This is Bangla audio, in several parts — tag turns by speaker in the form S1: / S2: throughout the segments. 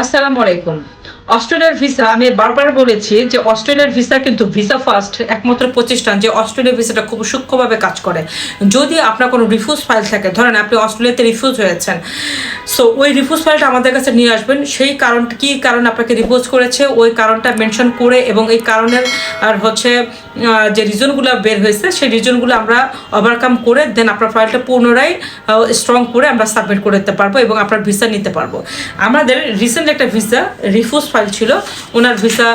S1: আসসালামু আলাইকুম। অস্ট্রেলিয়ার ভিসা, আমি বারবার বলেছি যে অস্ট্রেলিয়ার ভিসা কিন্তু ভিসা ফার্স্ট একমাত্র প্রতিষ্ঠান যে অস্ট্রেলিয়ার ভিসাটা খুব সূক্ষ্মভাবে কাজ করে। যদি আপনার কোনো রিফিউজ ফাইল থাকে, ধরেন আপনি অস্ট্রেলিয়াতে রিফিউজ হয়েছেন সো ওই রিফিউজ ফাইলটা আমাদের কাছে নিয়ে আসবেন। সেই কারণ, কী কারণ আপনাকে রিফিউজ করেছে, ওই কারণটা মেনশন করে এবং এই কারণের, আর হচ্ছে যে রিজনগুলো বের হয়েছে, সেই রিজনগুলো আমরা ওভারকাম করে দেন আপনার ফাইলটা পুনরায় স্ট্রং করে আমরা সাবমিট করে দিতে পারব এবং আপনার ভিসা নিতে পারব। আমাদের রিসেন্ট একটা ভিসা রিফিউজ ফাইল ছিল। ওনার ভিসা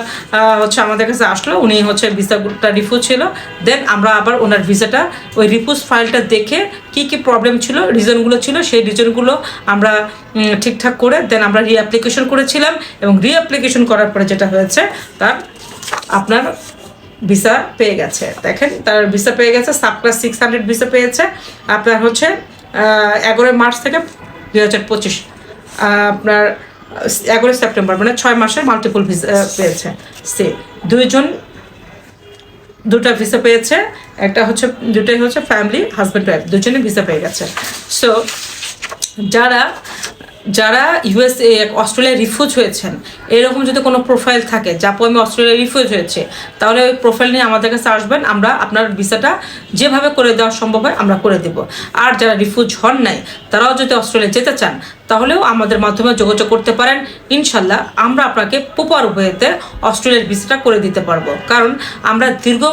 S1: হচ্ছে আমাদের কাছে আসলো। উনি হচ্ছে ভিসাটা রিফিউজ ছিল। দেন আমরা আবার ওনার ভিসাটা ওই রিফিউজ ফাইলটা দেখে কি কি প্রবলেম ছিল রিজনগুলো ছিল, সেই রিজনগুলো আমরা ঠিকঠাক করে দেন আমরা রিঅ্যাপ্লিকেশন করেছিলাম এবং রিঅ্যাপ্লিকেশন করার পরে যেটা হয়েছে, তার আপনার ভিসা পেয়ে গেছে। দেখেন, তার ভিসা পেয়ে গেছে subclass six hundred visa পেয়েছে। আপনার হচ্ছে এগারোই মার্চ থেকে দুই হাজার পঁচিশ আপনার এগারোই সেপ্টেম্বর মানে ছয় মাসের মাল্টিপল ভিসা পেয়েছে। সে দুইজন, দুটো ভিসা পেয়েছে, একটা হচ্ছে, দুটোই হচ্ছে ফ্যামিলি হাজব্যান্ড ওয়াইফ দুজনে ভিসা পেয়ে গেছে। সো যারা যারা ইউএসএ অস্ট্রেলিয়া রিফিউজ হয়েছেন, এরকম যদি কোনো প্রোফাইল থাকে যাপু আমি অস্ট্রেলিয়া রিফিউজ হয়েছে, তাহলে ওই প্রোফাইল নিয়ে আমাদের কাছে আসবেন, আমরা আপনার ভিসাটা যেভাবে করে দেওয়া সম্ভব হয়, আমরা করে দেব। আর যারা রিফিউজ হন নাই, তারাও যদি অস্ট্রেলিয়া যেতে চান তাহলেও আমাদের মাধ্যমে যোগাযোগ করতে পারেন। ইনশাল্লাহ আমরা আপনাকে প্রপার ওয়েতে অস্ট্রেলিয়ার ভিসাটা করে দিতে পারব। কারণ আমরা দীর্ঘ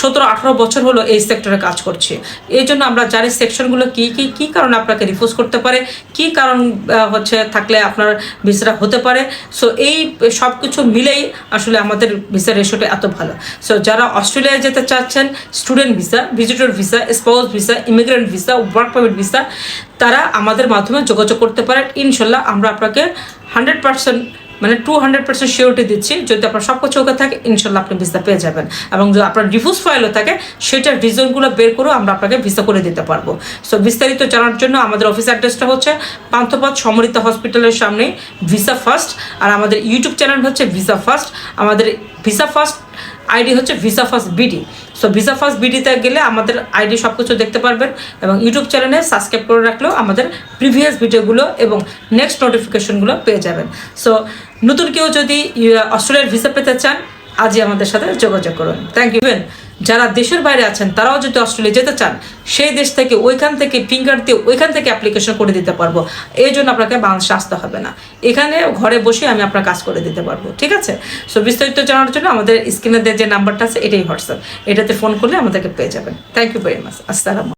S1: সতেরো, আঠারো বছর হলো এই সেক্টরে কাজ করছি। এই জন্য আমরা জানি সেকশনগুলো কী কী কী কারণে আপনাকে রিফিউজ করতে পারে, কী কারণ হচ্ছে থাকলে আপনার ভিসাটা হতে পারে। সো এই সব কিছু মিলেই আসলে আমাদের ভিসা রেশোটা এত ভালো। সো যারা অস্ট্রেলিয়ায় যেতে চাচ্ছেন, student visa, visitor visa, spouse visa, immigrant visa, work permit visa, তারা আমাদের মাধ্যমে যোগাযোগ করতে পারেন ইনশাল্লাহ আমরা আপনাকে হান্ড্রেড পার্সেন্ট মানে টু হান্ড্রেড পার্সেন্ট শিওরিটি দিচ্ছি। যদি আপনার সব কিছু ওকে থাকে, ইনশাল্লাহ আপনি ভিসা পেয়ে যাবেন। এবং যদি আপনার রিফিউজ ফাইলও থাকে, সেটার রিজনগুলো বের করেও আমরা আপনাকে ভিসা করে দিতে পারব। সো বিস্তারিত জানার জন্য আমাদের অফিস অ্যাড্রেসটা হচ্ছে পান্থপথ সমরিতা হসপিটালের সামনে ভিসা ফার্স্ট আর আমাদের ইউটিউব চ্যানেল হচ্ছে ভিসা ফার্স্ট আমাদের ভিসা ফার্স্ট আইডি হচ্ছে visa first BD so visa first বিডিতে গেলে আমাদের আইডি সব কিছু দেখতে পারবেন এবং ইউটিউব চ্যানেলে সাবস্ক্রাইব করে রাখলেও আমাদের প্রিভিয়াস ভিডিওগুলো এবং নেক্সট নোটিফিকেশনগুলো পেয়ে যাবেন। সো নতুন কেউ যদি অস্ট্রেলিয়ার ভিসা পেতে চান আজই আমাদের সাথে যোগাযোগ করুন। থ্যাংক ইউ যারা দেশের বাইরে আছেন, তারাও যদি অস্ট্রেলিয়া যেতে চান, সেই দেশ থেকে ওইখান থেকে ফিঙ্গার দিয়ে ওইখান থেকে অ্যাপ্লিকেশন করে দিতে পারব। এই জন্য আপনাকে বাংলাদেশে আসতে হবে না। এখানে ঘরে বসে আমি আপনার কাজ করে দিতে পারব, ঠিক আছে? সো বিস্তারিত জানার জন্য আমাদের স্ক্রিনে যে নাম্বারটা আছে, এটাই হোয়াটসঅ্যাপ এটাতে ফোন করলে আমাদেরকে পেয়ে যাবেন। থ্যাংক ইউ ভেরি মাচ আসসালাম